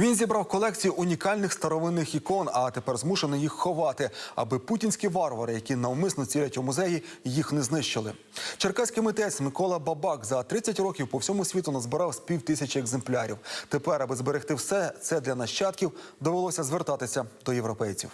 Він зібрав колекцію унікальних старовинних ікон, а тепер змушений їх ховати, аби путінські варвари, які навмисно цілять у музеї, їх не знищили. Черкаський митець Микола Бабак за 30 років по всьому світу назбирав з пів тисячі екземплярів. Тепер, аби зберегти все, це для нащадків довелося звертатися до європейців.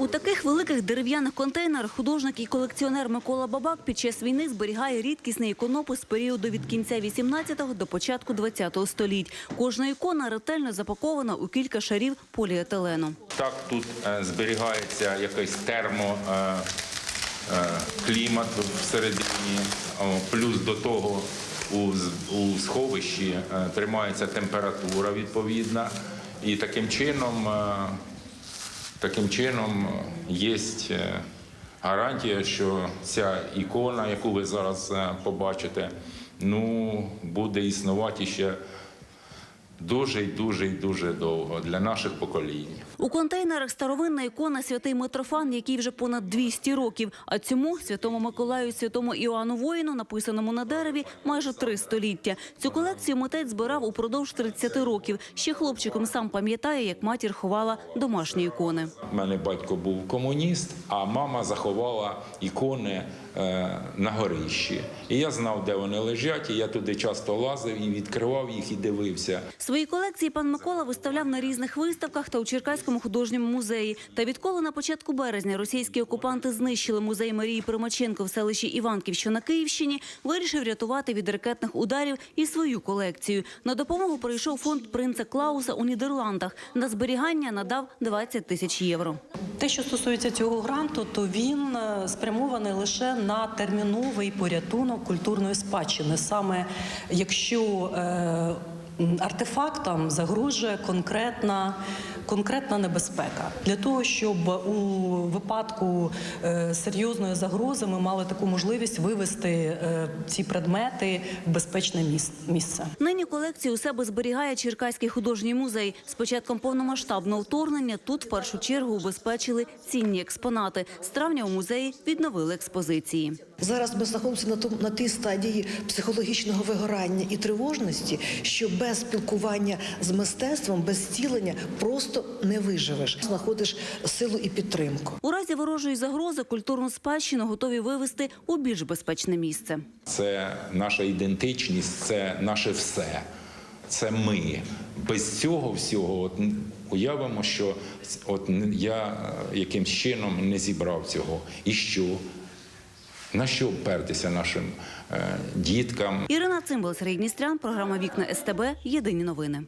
У таких великих дерев'яних контейнерах художник і колекціонер Микола Бабак під час війни зберігає рідкісний іконопис з періоду від кінця 18-го до початку 20-го століть. Кожна ікона ретельно запакована у кілька шарів поліетилену. Так тут е, зберігається якийсь термо. е, е, Клімат всередині, плюс до того у, сховищі тримається температура відповідна, і таким чином, таким чином є гарантія, що ця ікона, яку ви зараз е, побачите, ну, буде існувати ще дуже і дуже і дуже довго для наших поколінь. У контейнерах старовинна ікона святий Митрофан, який вже понад 200 років. А цьому святому Миколаю, і святому Іоанну Воїну, написаному на дереві, майже три століття. Цю колекцію митець збирав упродовж 30 років. Ще хлопчиком сам пам'ятає, як матір ховала домашні ікони. У мене батько був комуніст, а мама заховала ікони е, на горищі. І я знав, де вони лежать, і я туди часто лазив і відкривав їх і дивився. Свої колекції пан Микола виставляв на різних виставках та у Черкаському художньому музеї. Та відколи на початку березня російські окупанти знищили музей Марії Примаченко в селищі Іванків, що на Київщині, вирішив рятувати від ракетних ударів і свою колекцію. На допомогу прийшов фонд принца Клауса у Нідерландах. На зберігання надав 20 тисяч євро. Те, що стосується цього гранту, то він е, спрямований лише на терміновий порятунок культурної спадщини, саме якщо е, артефактам загрожує конкретна. Конкретна небезпека для того, щоб у випадку е, серйозної загрози ми мали таку можливість вивести е, ці предмети в безпечне міс- місце. Нині колекцію у себе зберігає Черкаський художній музей. З початком повномасштабного вторгнення тут в першу чергу убезпечили цінні експонати. З травня у музеї відновили експозиції. Зараз ми знаходимося на тому на тій стадії психологічного вигорання і тривожності, що без спілкування з мистецтвом, без зцілення просто не виживеш. Знаходиш силу і підтримку. У разі ворожої загрози культурну спадщину готові вивести у більш безпечне місце. Це наша ідентичність, це наше все. Це ми. Без цього всього от, уявимо, що от я е, якимсь чином не зібрав цього. І що? На що впертися нашим е, діткам? Ірина Цимбал, Сергій Дністрян, програма Вікна СТБ. Єдині новини.